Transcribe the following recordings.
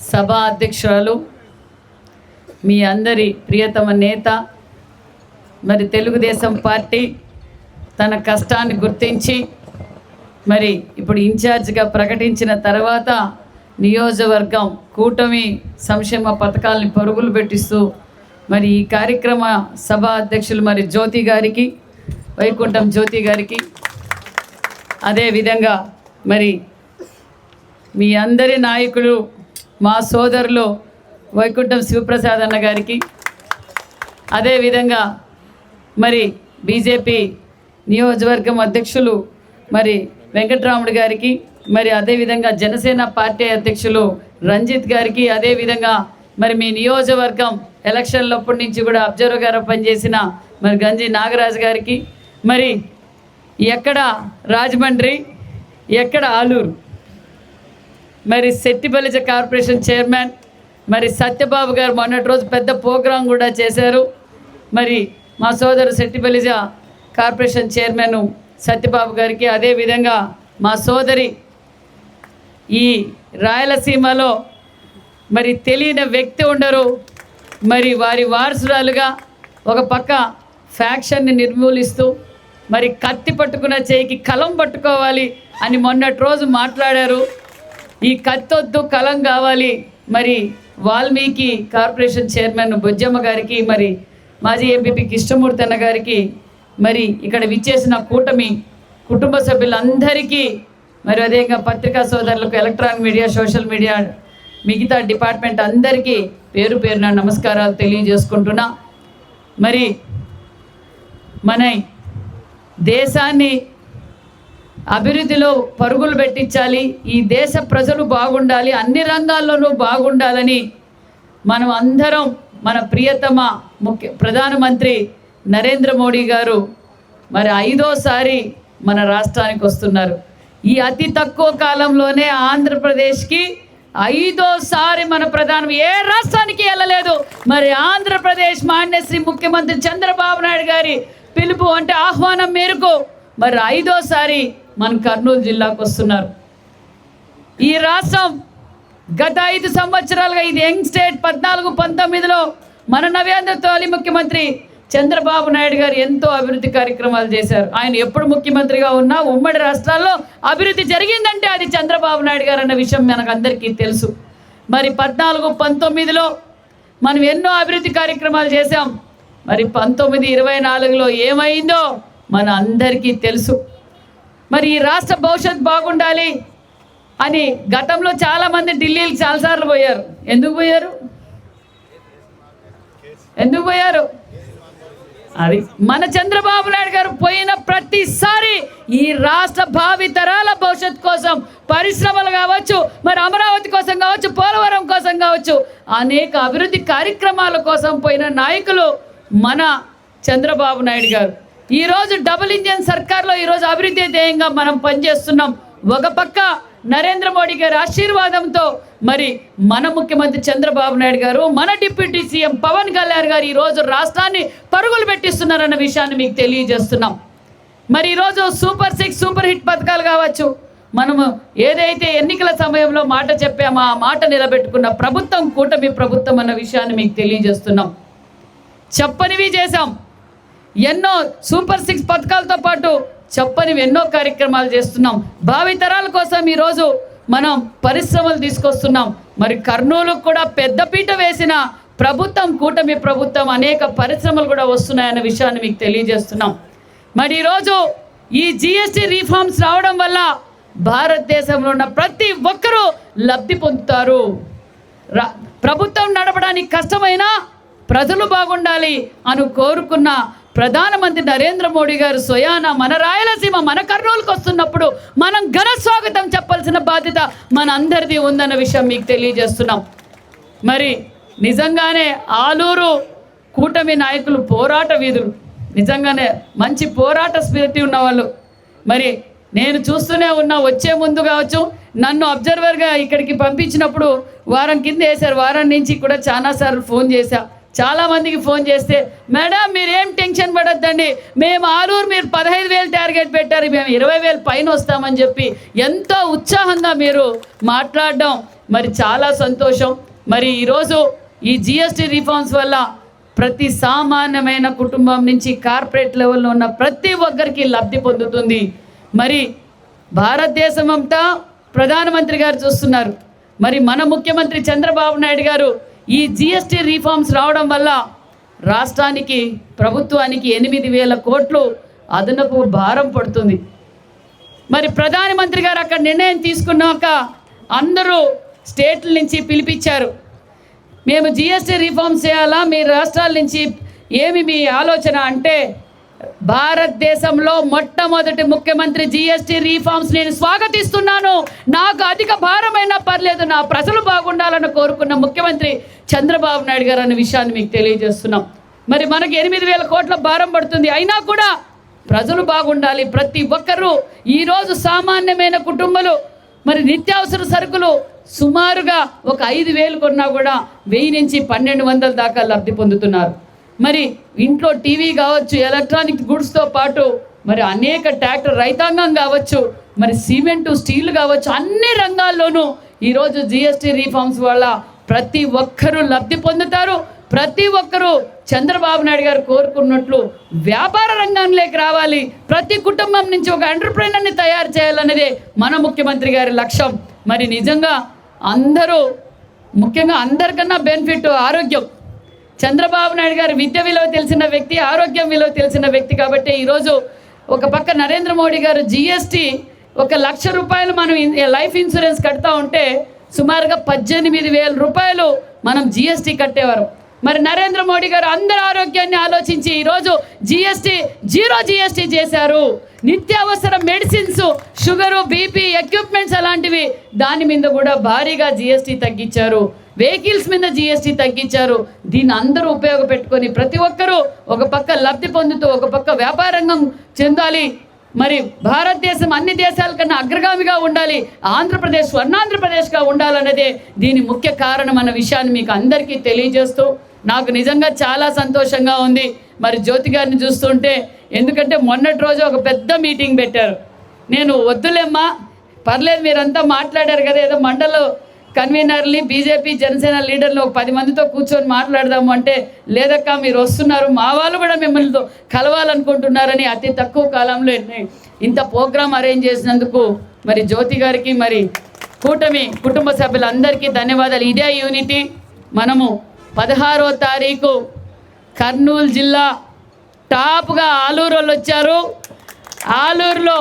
సభా అధ్యక్షురాలు మీ అందరి ప్రియతమ నేత మరి తెలుగుదేశం పార్టీ తన కష్టాన్ని గుర్తించి మరి ఇప్పుడు ఇన్ఛార్జ్గా ప్రకటించిన తర్వాత నియోజకవర్గం కూటమి సంక్షేమ పథకాలని పరుగులు పెట్టిస్తూ మరి ఈ కార్యక్రమ సభ అధ్యక్షులు మరి జ్యోతి గారికి వైకుంఠం జ్యోతి గారికి అదేవిధంగా మరి మీ అందరి నాయకులు మా సోదరులు వైకుంఠం శివప్రసాద్ అన్న గారికి. అదేవిధంగా మరి బీజేపీ నియోజకవర్గం అధ్యక్షులు మరి వెంకట్రాముడు గారికి మరి అదేవిధంగా జనసేన పార్టీ అధ్యక్షులు రంజిత్ గారికి అదేవిధంగా మరి మీ నియోజకవర్గం ఎలక్షన్లప్పటి నుంచి కూడా అబ్జర్వర్గా పనిచేసిన మరి గంజి నాగరాజు గారికి మరి ఎక్కడ రాజమండ్రి ఎక్కడ ఆలూరు మరి శెట్టిబలిజ కార్పొరేషన్ చైర్మన్ మరి సత్యబాబు గారు మొన్నటి రోజు పెద్ద ప్రోగ్రాం కూడా చేశారు. మరి మా సోదరు శెట్టిబలిజ కార్పొరేషన్ చైర్మన్ సత్యబాబు గారికి అదేవిధంగా మా సోదరి ఈ రాయలసీమలో మరి తెలియని వ్యక్తి ఉండరు. మరి వారి వారసురాలుగా ఒక పక్క ఫ్యాక్షన్ని నిర్మూలిస్తూ మరి కత్తి పట్టుకున్న చేయికి కలం పట్టుకోవాలి అని మొన్నటి రోజు మాట్లాడారు. ఈ కత్తొద్దు కలం కావాలి. మరి వాల్మీకి కార్పొరేషన్ చైర్మన్ బొజ్జమ్మ గారికి మరి మాజీ ఎంపీపీ కృష్ణమూర్తి అన్న గారికి మరి ఇక్కడ విచ్చేసిన కూటమి కుటుంబ సభ్యులందరికీ మరి అదేవిధంగా పత్రికా సోదరులకు ఎలక్ట్రానిక్ మీడియా సోషల్ మీడియా మిగతా డిపార్ట్మెంట్ అందరికీ పేరు పేరున నమస్కారాలు తెలియజేసుకుంటున్నా. మరి మన దేశాన్ని అభివృద్ధిలో పరుగులు పెట్టించాలి ఈ దేశ ప్రజలు బాగుండాలి అన్ని రంగాల్లోనూ బాగుండాలని మనం అందరం మన ప్రియతమ ముఖ్య ప్రధానమంత్రి నరేంద్ర మోడీ గారు మరి ఐదోసారి మన రాష్ట్రానికి వస్తున్నారు. ఈ అతి తక్కువ కాలంలోనే ఆంధ్రప్రదేశ్కి ఐదోసారి మన ప్రధానం ఏ రాష్ట్రానికి వెళ్ళలేదు. మరి ఆంధ్రప్రదేశ్ మాన్యశ్రీ ముఖ్యమంత్రి చంద్రబాబు నాయుడు గారి పిలుపు అంటే ఆహ్వానం మేరకు మరి ఐదోసారి మన కర్నూలు జిల్లాకు వస్తున్నారు. ఈ రాష్ట్రం గత ఐదు సంవత్సరాలుగా ఇది యంగ్ స్టేట్ పద్నాలుగు పంతొమ్మిదిలో మన నవేంద్ర తోలి ముఖ్యమంత్రి చంద్రబాబు నాయుడు గారు ఎంతో అభివృద్ధి కార్యక్రమాలు చేశారు. ఆయన ఎప్పుడు ముఖ్యమంత్రిగా ఉన్నా ఉమ్మడి రాష్ట్రాల్లో అభివృద్ధి జరిగిందంటే అది చంద్రబాబు నాయుడు గారు అన్న విషయం మనకు అందరికీ తెలుసు. మరి పద్నాలుగు పంతొమ్మిదిలో మనం ఎన్నో అభివృద్ధి కార్యక్రమాలు చేశాం. మరి పంతొమ్మిది ఇరవై నాలుగులో ఏమైందో మన అందరికీ తెలుసు. మరి ఈ రాష్ట్ర భవిష్యత్ బాగుండాలి అని గతంలో చాలామంది ఢిల్లీకి చాలాసార్లు పోయారు. ఎందుకు పోయారు? ఎందుకు పోయారు? అది మన చంద్రబాబు నాయుడు గారు పోయిన ప్రతిసారి ఈ రాష్ట్ర భావి తరాల భవిష్యత్ కోసం పరిశ్రమలు కావచ్చు మరి అమరావతి కోసం కావచ్చు పోలవరం కోసం కావచ్చు అనేక అభివృద్ధి కార్యక్రమాల కోసం పోయిన నాయకులు మన చంద్రబాబు నాయుడు గారు. ఈరోజు డబుల్ ఇంజన్ సర్కార్లో ఈరోజు అభివృద్ధి ధ్యేయంగా మనం పనిచేస్తున్నాం. ఒక పక్క నరేంద్ర మోడీ గారి ఆశీర్వాదంతో మరి మన ముఖ్యమంత్రి చంద్రబాబు నాయుడు గారు మన డిప్యూటీ సీఎం పవన్ కళ్యాణ్ గారు ఈరోజు రాష్ట్రాన్ని పరుగులు పెట్టిస్తున్నారన్న విషయాన్ని మీకు తెలియజేస్తున్నాం. మరి ఈరోజు సూపర్ సిక్స్ సూపర్ హిట్ పథకాలు కావచ్చు. మనము ఏదైతే ఎన్నికల సమయంలో మాట చెప్పామో ఆ మాట నిలబెట్టుకున్న ప్రభుత్వం కూటమి ప్రభుత్వం అన్న విషయాన్ని మీకు తెలియజేస్తున్నాం. చెప్పనివి చేశాం. ఎన్నో సూపర్ సిక్స్ పథకాలతో పాటు చెప్పని ఎన్నో కార్యక్రమాలు చేస్తున్నాం. భావితరాల కోసం ఈరోజు మనం పరిశ్రమలు తీసుకొస్తున్నాం. మరి కర్నూలుకు కూడా పెద్దపీట వేసిన ప్రభుత్వం కూటమి ప్రభుత్వం అనేక పరిశ్రమలు కూడా వస్తున్నాయన్న విషయాన్ని మీకు తెలియజేస్తున్నాం. మరి ఈరోజు ఈ జిఎస్టి రీఫార్మ్స్ రావడం వల్ల భారతదేశంలో ఉన్న ప్రతి ఒక్కరూ లబ్ధి పొందుతారు. రా- ప్రభుత్వం నడపడానికి కష్టమైనా ప్రజలు బాగుండాలి అని కోరుకున్న ప్రధానమంత్రి నరేంద్ర మోడీ గారు స్వయాన మన రాయలసీమ మన కర్నూలుకు వస్తున్నప్పుడు మనం ఘన స్వాగతం చెప్పాల్సిన బాధ్యత మన అందరిది ఉందన్న విషయం మీకు తెలియజేస్తున్నాం. మరి నిజంగానే ఆలూరు కూటమి నాయకులు పోరాట వీధులు నిజంగానే మంచి పోరాట స్పిరిటీ ఉన్నవాళ్ళు. మరి నేను చూస్తూనే ఉన్నా వచ్చే ముందు కావచ్చు నన్ను అబ్జర్వర్గా ఇక్కడికి పంపించినప్పుడు వారం కింద వేశారు వారం నుంచి కూడా చాలాసార్లు ఫోన్ చేశా. చాలా మందికి ఫోన్ చేస్తే మేడం మీరేం టెన్షన్ పడొద్దండి. మేము ఆరూరు మీరు పదహైదు వేలు టార్గెట్ పెట్టారు. మేము ఇరవై వేలు పైన వస్తామని చెప్పి ఎంతో ఉత్సాహంగా మీరు మాట్లాడడం మరి చాలా సంతోషం. మరి ఈరోజు ఈ జిఎస్టీ రిఫార్మ్స్ వల్ల ప్రతి సామాన్యమైన కుటుంబం నుంచి కార్పొరేట్ లెవెల్లో ఉన్న ప్రతి ఒక్కరికి లబ్ధి పొందుతుంది. మరి భారతదేశం అంతా ప్రధానమంత్రి గారు చూస్తున్నారు. మరి మన ముఖ్యమంత్రి చంద్రబాబు నాయుడు గారు ఈ జిఎస్టీ రిఫార్మ్స్ రావడం వల్ల రాష్ట్రానికి ప్రభుత్వానికి ఎనిమిది వేల కోట్లు అదనపు భారం పడుతుంది. మరి ప్రధానమంత్రి గారు అక్కడ నిర్ణయం తీసుకున్నాక అందరూ స్టేట్ల నుంచి పిలిపించారు. మేము జిఎస్టీ రిఫార్మ్స్ చేయాలా? మీ రాష్ట్రాల నుంచి ఏమి మీ ఆలోచన అంటే భారతదేశంలో మొట్టమొదటి ముఖ్యమంత్రి జిఎస్టీ రిఫార్మ్స్ నేను స్వాగతిస్తున్నాను. నాకు అధిక భారమైనా పర్లేదు. నా ప్రజలు బాగుండాలని కోరుకున్న ముఖ్యమంత్రి చంద్రబాబు నాయుడు గారు అన్న విషయాన్ని మీకు తెలియజేస్తున్నాం. మరి మనకి ఎనిమిది వేల కోట్ల భారం పడుతుంది. అయినా కూడా ప్రజలు బాగుండాలి. ప్రతి ఒక్కరూ ఈరోజు సామాన్యమైన కుటుంబాలు మరి నిత్యావసర సరుకులు సుమారుగా ఒక ఐదు వేలు కొన్నా కూడా వెయ్యి నుంచి పన్నెండు వందల దాకా లబ్ధి పొందుతున్నారు. మరి ఇంట్లో టీవీ కావచ్చు ఎలక్ట్రానిక్ గుడ్స్తో పాటు మరి అనేక ట్రాక్టర్ రైతాంగం కావచ్చు మరి సిమెంటు స్టీల్ కావచ్చు అన్ని రంగాల్లోనూ ఈరోజు జిఎస్టీ రీఫార్మ్స్ వల్ల ప్రతి ఒక్కరూ లబ్ధి పొందుతారు. ప్రతి ఒక్కరూ చంద్రబాబు నాయుడు గారు కోరుకున్నట్లు వ్యాపార రంగంలోకి రావాలి. ప్రతి కుటుంబం నుంచి ఒక ఎంటర్ప్రైనర్ని తయారు చేయాలనేదే మన ముఖ్యమంత్రి గారి లక్ష్యం. మరి నిజంగా అందరూ ముఖ్యంగా అందరికన్నా బెనిఫిట్ ఆరోగ్యం. చంద్రబాబు నాయుడు గారు విద్య విలువ తెలిసిన వ్యక్తి ఆరోగ్యం విలువ తెలిసిన వ్యక్తి కాబట్టి ఈరోజు ఒక పక్క నరేంద్ర మోడీ గారు జిఎస్టీ ఒక లక్ష రూపాయలు మనం లైఫ్ ఇన్సూరెన్స్ కడతా ఉంటే సుమారుగా పద్దెనిమిది వేల రూపాయలు మనం జిఎస్టీ కట్టేవారు. మరి నరేంద్ర మోడీ గారు అందరి ఆరోగ్యాన్ని ఆలోచించి ఈరోజు జిఎస్టీ జీరో జిఎస్టీ చేశారు. నిత్యావసర మెడిసిన్స్ షుగరు బీపీ ఎక్విప్మెంట్స్ అలాంటివి దాని మీద కూడా భారీగా జిఎస్టీ తగ్గించారు. వెహికల్స్ మీద జిఎస్టీ తగ్గించారు. దీన్ని అందరూ ఉపయోగపెట్టుకొని ప్రతి ఒక్కరూ ఒక పక్క లబ్ధి పొందుతూ ఒక పక్క వ్యాపారంగం చెందాలి. మరి భారతదేశం అన్ని దేశాల కన్నా అగ్రగామిగా ఉండాలి ఆంధ్రప్రదేశ్ స్వర్ణాంధ్రప్రదేశ్గా ఉండాలన్నదే దీని ముఖ్య కారణం అన్న విషయాన్ని మీకు అందరికీ తెలియజేస్తూ నాకు నిజంగా చాలా సంతోషంగా ఉంది. మరి జ్యోతి గారిని చూస్తుంటే ఎందుకంటే మొన్నటి రోజు ఒక పెద్ద మీటింగ్ పెట్టారు. నేను వద్దులేమ్మా పర్లేదు మీరంతా మాట్లాడారు కదా ఏదో మండలం కన్వీనర్ని బీజేపీ జనసేన లీడర్లు ఒక పది మందితో కూర్చొని మాట్లాడదాము అంటే లేదక్క మీరు వస్తున్నారు మా వాళ్ళు కూడా మిమ్మల్ని కలవాలనుకుంటున్నారని అతి తక్కువ కాలంలో ఇంత ప్రోగ్రాం అరేంజ్ చేసినందుకు మరి జ్యోతి గారికి మరి కూటమి కుటుంబ సభ్యులందరికీ ధన్యవాదాలు. ఇదే యూనిటీ మనము పదహారో తారీఖు కర్నూలు జిల్లా టాప్గా ఆలూరు వాళ్ళు వచ్చారు. ఆలూరులో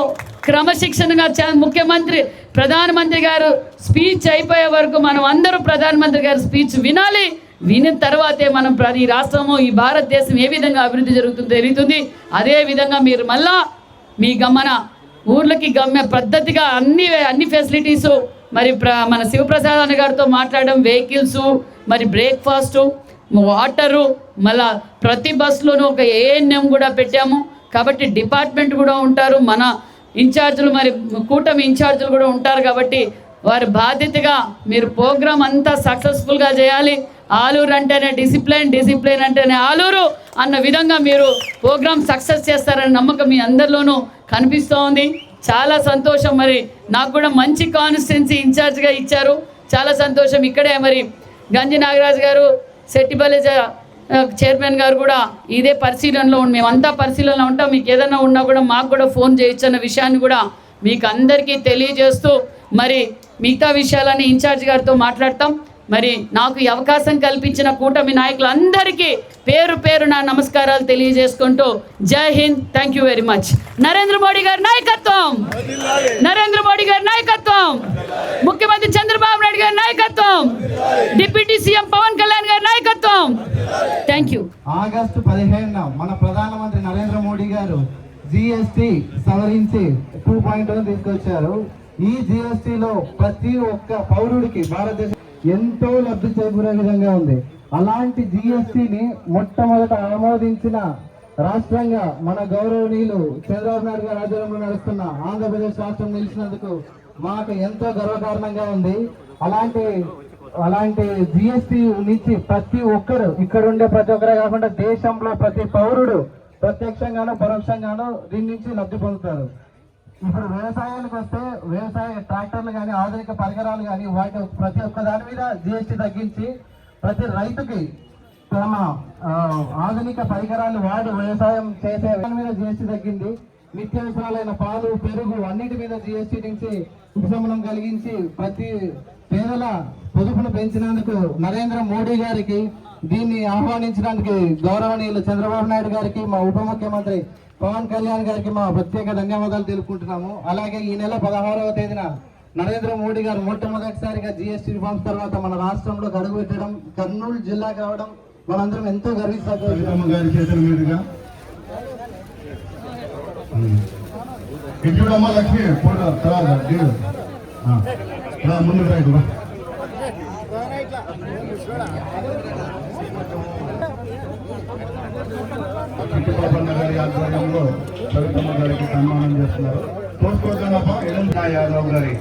క్రమశిక్షణగా ముఖ్యమంత్రి ప్రధానమంత్రి గారు స్పీచ్ అయిపోయే వరకు మనం అందరూ ప్రధానమంత్రి గారి స్పీచ్ వినాలి. విని తర్వాతే మనం ఈ రాష్ట్రము ఈ భారతదేశం ఏ విధంగా అభివృద్ధి జరుగుతుందో? తెలుస్తుంది అదే విధంగా మీరు మళ్ళా మీ గమన ఊర్లకి గమ్య పద్ధతిగా అన్ని అన్ని ఫెసిలిటీస్ మరి ప్ర మన శివప్రసాద్ అన్న గారితో మాట్లాడడం వెహికల్స్ మరి బ్రేక్ఫాస్టు వాటరు మళ్ళా ప్రతి బస్సులోనూ ఒక ఏఎన్ఎం కూడా పెట్టాము. కాబట్టి డిపార్ట్మెంట్ కూడా ఉంటారు. మన ఇన్ఛార్జీలు మరి కూటమి ఇన్ఛార్జీలు కూడా ఉంటారు కాబట్టి వారి బాధ్యతగా మీరు ప్రోగ్రామ్ అంతా సక్సెస్ఫుల్గా చేయాలి. ఆలూరు అంటేనే డిసిప్లిన్ డిసిప్లిన్ అంటేనే ఆలూరు అన్న విధంగా మీరు ప్రోగ్రామ్ సక్సెస్ చేస్తారనే నమ్మకం మీ అందరిలోనూ కనిపిస్తూ ఉంది. చాలా సంతోషం మరి. నాకు కూడా మంచి కాన్స్టిట్యున్సీ ఇన్ఛార్జ్గా ఇచ్చారు. చాలా సంతోషం. ఇక్కడే మరి గంజి నాగరాజు గారు సెట్టిపల్లి చైర్మన్ గారు కూడా ఇదే పరిశీలనలో మేమంతా పరిశీలనలో ఉంటాం. మీకు ఏదైనా ఉన్నా కూడా మాకు కూడా ఫోన్ చేయొచ్చు అన్న విషయాన్ని కూడా మీకు అందరికీ తెలియజేస్తూ మరి మిగతా విషయాలని ఇన్ఛార్జ్ గారితో మాట్లాడతాం. మరి నాకు ఈ అవకాశం కల్పించిన కూటమి నాయకులందరికీ పేరు పేరు నా నమస్కారాలు తెలియజేసుకుంటూ జై Hind. Thank you very much Narendra Modi గారి నాయకత్వం. నరేంద్ర మోడీ గారి నాయకత్వం. ముఖ్యమంత్రి చంద్రబాబు నాయుడు గారి నాయకత్వం. డిప్యూటీ సీఎం పవన్ కళ్యాణ్ గారి నాయకత్వం. థ్యాంక్ యూ ఆగస్టు పదిహేనున మన ప్రధానమంత్రి నరేంద్ర మోడీ గారు జిఎస్టి సవరించి టూ పాయింట్ తీసుకొచ్చారు. ఈ జిఎస్టిలో ప్రతి ఒక్క పౌరుడికి భారతదేశం ఎంతో లబ్ధి చేకూరే విధంగా ఉంది. అలాంటి జిఎస్టిని మొట్టమొదట ఆమోదించిన రాష్ట్రంగా మన గౌరవనీయులు చంద్రబాబు నాయుడు గారి ఆధ్వర్యంలో నడుస్తున్న ఆంధ్రప్రదేశ్ రాష్ట్రం నిలిచినందుకు మాకు ఎంతో గర్వకారణంగా ఉంది. అలాంటి అలాంటి జిఎస్టి నుంచి ప్రతి ఒక్కరు ఇక్కడ ఉండే ప్రతి ఒక్కరే కాకుండా దేశంలో ప్రతి పౌరుడు ప్రత్యక్షంగాను పరోక్షంగాను దీని నుంచి లబ్ధి పొందుతారు. ఇప్పుడు వ్యవసాయానికి వస్తే వ్యవసాయ ట్రాక్టర్లు కానీ ఆధునిక పరికరాలు కానీ వాటి ప్రతి ఒక్క దాని మీద జిఎస్టి తగ్గించి ప్రతి రైతుకి తమ ఆధునిక పరికరాలు వాడి వ్యవసాయం చేసే దాని మీద జిఎస్టి తగ్గింది. నిత్యావసరాలైన పాలు పెరుగు అన్నిటి మీద జిఎస్టి నుంచి ఉపశమనం కలిగించి ప్రతి పేదల పొదుపును పెంచినందుకు నరేంద్ర మోడీ గారికి దీన్ని ఆహ్వానించడానికి గౌరవనీయులు చంద్రబాబు నాయుడు గారికి మా ఉప ముఖ్యమంత్రి పవన్ కళ్యాణ్ గారికి మా ప్రత్యేక ధన్యవాదాలు తెలుపుకుంటున్నాము. అలాగే ఈ నెల పదహారవ తేదీన నరేంద్ర మోడీ గారు మొట్టమొదటిసారిగా జిఎస్టీ రిఫార్మ్స్ తర్వాత మన రాష్ట్రంలో అడుగు పెట్టడం కర్నూలు జిల్లా రావడం మనందరం ఎంతో గర్విస్తాం. కవితమ్మ గారి లక్ష్మి. తర్వాత చిట్టుపాపన్న గారి ఆధ్వర్యంలో కవితమ్మ గారికి సన్మానం చేస్తున్నారు. తోసుకోదన్నప్ప యాదవ్ గారి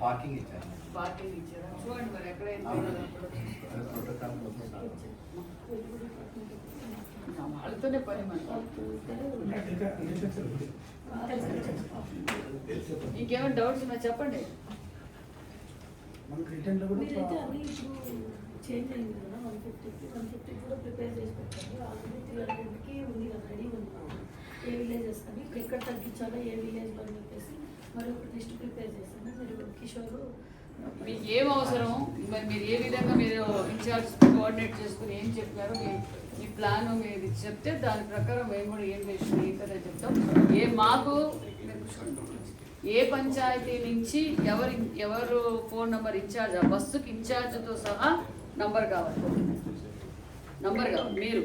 పార్కింగ్ ఇచ్చారు. పార్కింగ్ ఇచ్చారా? చూడండి మరి ఎక్కడైతే వాళ్ళతోనే పని మరి. ఇంకేమైనా డౌట్స్ ఉన్నా చెప్పండి. మీరైతే అన్ని ఇప్పుడు చేంజ్ అయింది కదా వన్ ఫిఫ్టీకి వన్ ఫిఫ్టీ కూడా ప్రిపేర్ చేసి పెట్టండి ఆల్రెడీ త్రీ హండ్రెడ్కి ఉంది కదా రెడీ ఉంది. ఏ విలేజెస్ అని ఎక్కడ తగ్గించాలో ఏ విలేజ్లో అని చెప్పేసి మరి ఒక లిస్ట్ ప్రిపేర్ మీరు కిషోర్ మీకు ఏం అవసరం? మరి మీరు ఏ విధంగా మీరు ఇన్ఛార్జ్ కోఆర్డినేట్ చేసుకుని ఏం చెప్పారో మీ ఈ ప్లాన్ మీరు చెప్తే దాని ప్రకారం మేము కూడా ఏం చేసినా ఏం కదా చెప్తాం. ఏ మాకు ఏ పంచాయతీ నుంచి ఎవరి ఎవరు ఫోన్ నెంబర్ ఇన్ఛార్జ్ ఆ బస్సుకి ఇన్ఛార్జ్తో సహా నంబర్ కావాలి. నంబర్ కావాలి మీరు.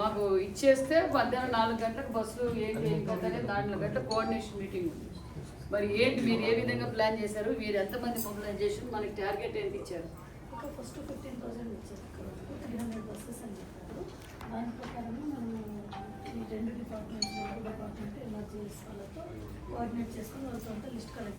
మాకు ఇచ్చేస్తే మధ్యాహ్నం నాలుగు గంటలకు బస్సు ఏంటి ఏం కథ దాంట్లో నాలుగు గంటల కోఆర్డినేషన్ మీటింగ్ ఉంది. మరి ఏంటి మీరు ఏ విధంగా ప్లాన్ చేశారు? మీరు ఎంతమంది మొబిలైజేషన్ మనకి టార్గెట్ ఏంటి ఇచ్చారు? ఫస్ట్ ఫిఫ్టీన్ థౌసండ్ ఇచ్చారు. దాని ప్రకారం మనము ఈ రెండు డిపార్ట్మెంట్స్ డిపార్ట్మెంట్ ఎమర్జెన్సీ వాళ్ళతో కోఆర్డినేట్ చేసుకుని వాళ్ళతో లిస్ట్ కలెక్ట్